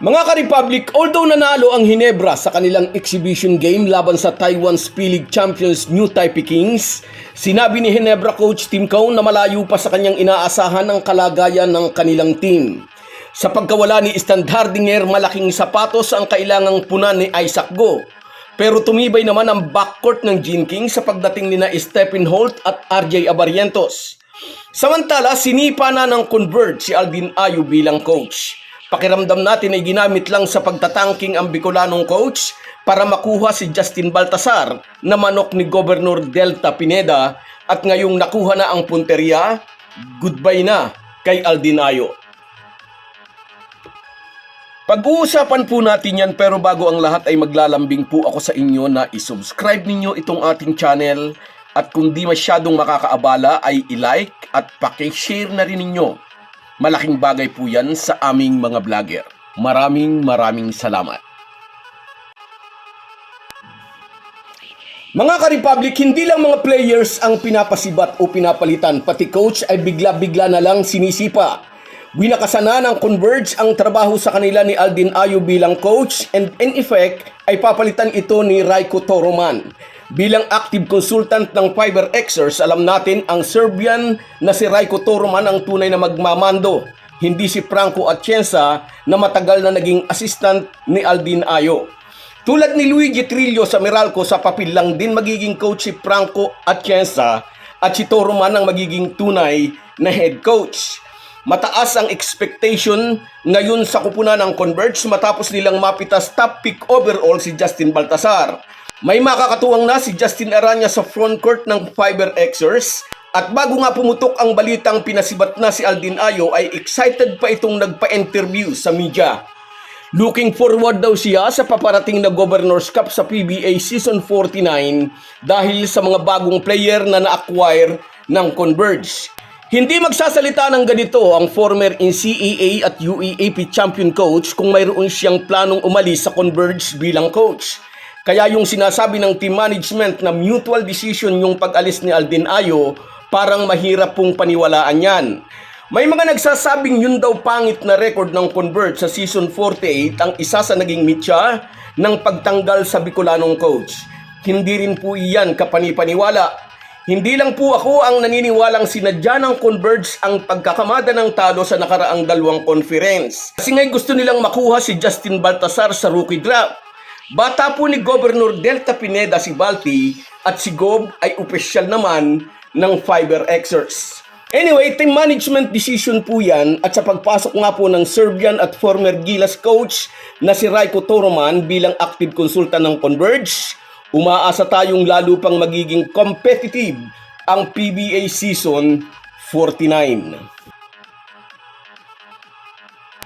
Mga ka-Republic, although nanalo ang Hinebra sa kanilang exhibition game laban sa Taiwan P-League Champions New Taipei Kings, sinabi ni Hinebra coach Tim Cone na malayo pa sa kanyang inaasahan ang kalagayan ng kanilang team. Sa pagkawala ni Stan Hardinger, malaking sapatos ang kailangang punan ni Isaac Go. Pero tumibay naman ang backcourt ng Gene King sa pagdating ni na Stephen Holt at RJ Abarientos. Samantala, sinipa na ng Convert si Alvin Ayu bilang coach. Pakiramdam natin ay ginamit lang sa pagtatangking ang Bicolanong coach para makuha si Justin Baltasar na manok ni Governor Delta Pineda at ngayong nakuha na ang punteriya, goodbye na kay Aldin Ayo. Pag-uusapan po natin yan pero bago ang lahat ay maglalambing po ako sa inyo na isubscribe ninyo itong ating channel at kung di masyadong makakaabala ay i-like at pakishare na rin ninyo. Malaking bagay po yan sa aming mga vlogger. Maraming maraming salamat. Mga ka-Republic, hindi lang mga players ang pinapasibat o pinapalitan, pati coach ay bigla-bigla na lang sinisipa. Winakasana ng Converge ang trabaho sa kanila ni Aldin Ayo bilang coach and in effect ay papalitan ito ni Raiko Toroman. Bilang active consultant ng Fiber Xers, alam natin ang Serbian na si Raiko Toroman ang tunay na magmamando. Hindi si Franco Atienza na matagal na naging assistant ni Aldin Ayo. Tulad ni Luigi Trillo sa Meralco sa papel lang din magiging coach si Franco Atienza at si Toroman ang magiging tunay na head coach. Mataas ang expectation ngayon sa kupunan ng Converge matapos nilang mapitas top pick overall si Justin Baltasar. May makakatuwang na si Justin Aranya sa front court ng Fiber Xers at bago nga pumutok ang balitang pinasibat na si Aldin Ayo ay excited pa itong nagpa-interview sa media. Looking forward daw siya sa paparating na Governor's Cup sa PBA Season 49 dahil sa mga bagong player na na-acquire ng Converge. Hindi magsasalita ng ganito ang former NCAA at UEAP champion coach kung mayroon siyang planong umalis sa Converge bilang coach. Kaya yung sinasabi ng team management na mutual decision yung pag-alis ni Aldin Ayo, parang mahirap pong paniwalaan yan. May mga nagsasabing yun daw pangit na record ng Convert sa season 48 ang isa sa naging mitya ng pagtanggal sa Bicolanong coach. Hindi rin po iyan kapanipaniwala. Hindi lang po ako ang naniniwalang sinadya ng Converge ang pagkakamada ng talo sa nakaraang dalawang conference. Kasi ngay gusto nilang makuha si Justin Baltasar sa rookie draft. Bata po ni Governor Delta Pineda si Balti at si Gob ay opisyal naman ng Fiber Xers. Anyway, team management decision po yan at sa pagpasok nga po ng Serbian at former Gilas coach na si Raiko Toroman bilang active consultant ng Converge, umaasa tayong lalo pang magiging competitive ang PBA season 49.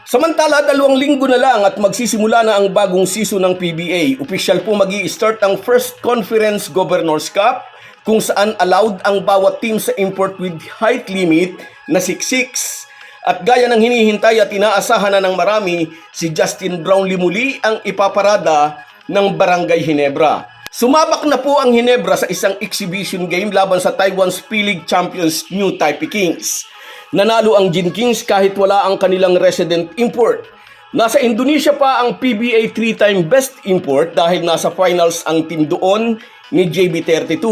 Samantala, dalawang linggo na lang at magsisimula na ang bagong season ng PBA. Official po mag start ang first conference Governors Cup kung saan allowed ang bawat team sa import with height limit na 6'6". At gaya ng hinihintay at inaasahan na ng marami, si Justin Brownlee muli ang ipaparada ng Barangay Hinebra. Sumabak na po ang Hinebra sa isang exhibition game laban sa Taiwan's P-League Champions New Taipei Kings. Nanalo ang Jin Kings kahit wala ang kanilang resident import. Nasa Indonesia pa ang PBA 3-time best import dahil nasa finals ang team doon ni JB32.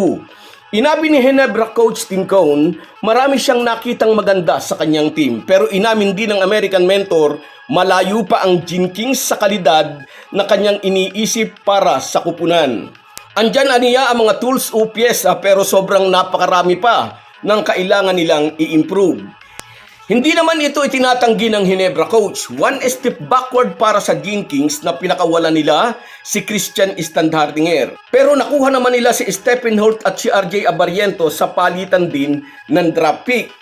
Inabi ni Hinebra coach Tim Cone, marami siyang nakitang maganda sa kanyang team. Pero inamin din ng American mentor, malayo pa ang Jin Kings sa kalidad na kanyang iniisip para sa kupunan. Andyan aniya ang mga tools o pyesa pero sobrang napakarami pa ng kailangan nilang i-improve. Hindi naman ito itinatanggi ng Hinebra coach. One step backward para sa Gene Kings na pinakawala nila si Christian Standhardinger. Pero nakuha naman nila si Stephen Holt at si RJ Abariento sa palitan din ng draft pick.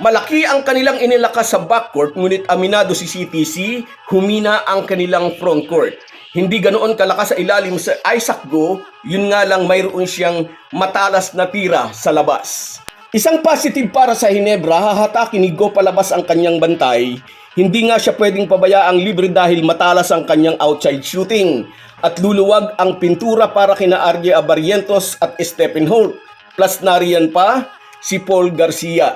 Malaki ang kanilang inilakas sa backcourt ngunit aminado si CTC, humina ang kanilang frontcourt. Hindi ganoon kalakas sa ilalim sa Isaac Go, yun nga lang mayroon siyang matalas na tira sa labas. Isang positive para sa Hinebra, hahatakin ni Go palabas ang kanyang bantay. Hindi nga siya pwedeng pabayaang libre dahil matalas ang kanyang outside shooting. At luluwag ang pintura para kina RJ Abarientos at Stephen Holt. Plus nariyan pa si Paul Garcia.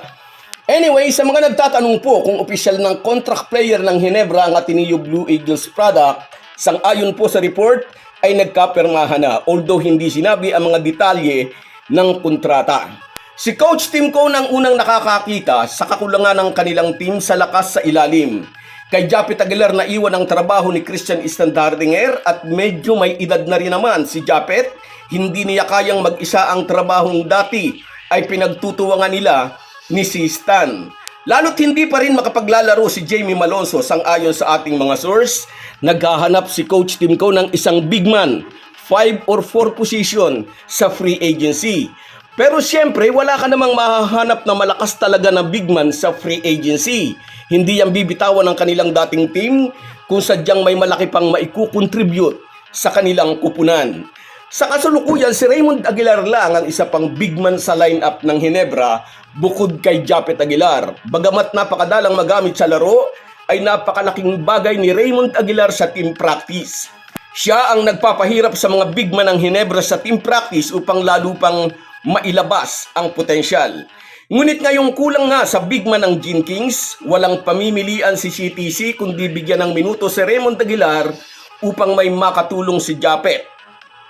Anyway, sa mga nagtatanong po kung opisyal ng contract player ng Hinebra ang Ateneo Blue Eagles product, sang-ayon po sa report ay nagkapirmahan na although hindi sinabi ang mga detalye ng kontrata. Si Coach Tim Cone ang unang nakakakita sa kakulangan ng kanilang team sa lakas sa ilalim. Kay Japet Aguilar na iwan ang trabaho ni Christian Standardinger at medyo may edad na rin naman si Japet. Hindi niya kayang mag-isa ang trabahong dati ay pinagtutuwangan nila ni si Stan. Lalo't hindi pa rin makapaglalaro si Jamie Malonzo sang-ayon sa ating mga source, naghahanap si Coach Tim Cone ng isang big man, 5 or 4 position sa free agency. Pero siyempre, wala ka namang mahahanap na malakas talaga na big man sa free agency. Hindi yan bibitawan ng kanilang dating team kung sadyang may malaki pang maikukontribute sa kanilang kupunan. Sa kasalukuyan, si Raymond Aguilar lang ang isa pang big man sa lineup ng Hinebra bukod kay Japet Aguilar. Bagamat napakadalang magamit sa laro, ay napakalaking bagay ni Raymond Aguilar sa team practice. Siya ang nagpapahirap sa mga big man ng Hinebra sa team practice upang lalo pang mailabas ang potensyal. Ngunit ngayong kulang nga sa big man ng Gene Kings, walang pamimilian si CTC kundi bigyan ng minuto si Raymond Aguilar upang may makatulong si Japet.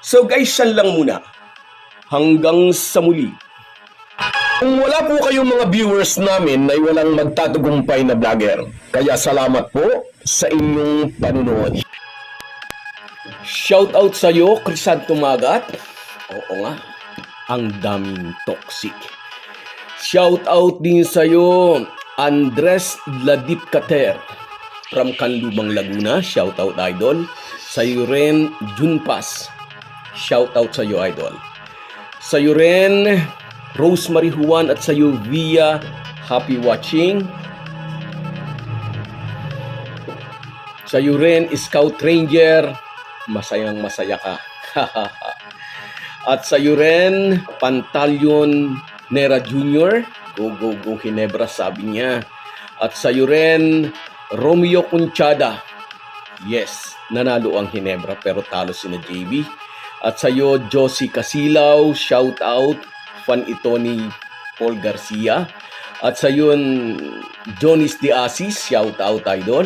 So guys, yan lang muna. Hanggang sa muli. Kung wala po kayong mga viewers namin na walang magtatagumpay na vlogger, kaya salamat po sa inyong panunood. Shout out sa iyo, Crisanto Magat. Oo nga, ang daming toxic. Shout out din sa iyo, Andres Ladip Kater from Canlubang Laguna. Shout out idol. Sa iyo rin, Junpas. Shout out sa iyo idol. Sa iyo rin, Rosemary Juan at sa iyo Via. Happy watching. Sa iyo rin, Scout Ranger. Masayang masaya ka. At sa iyo rin, Pantalion Nera Jr. Go, go, go, Hinebra, sabi niya. At sa iyo rin, Romeo Conchada. Yes, nanalo ang Hinebra pero talo si na JB. At sa iyo, Josie Casilaw, shout out. Fan ito ni Paul Garcia. At sa iyo, Jonis De Asis, shout out idol.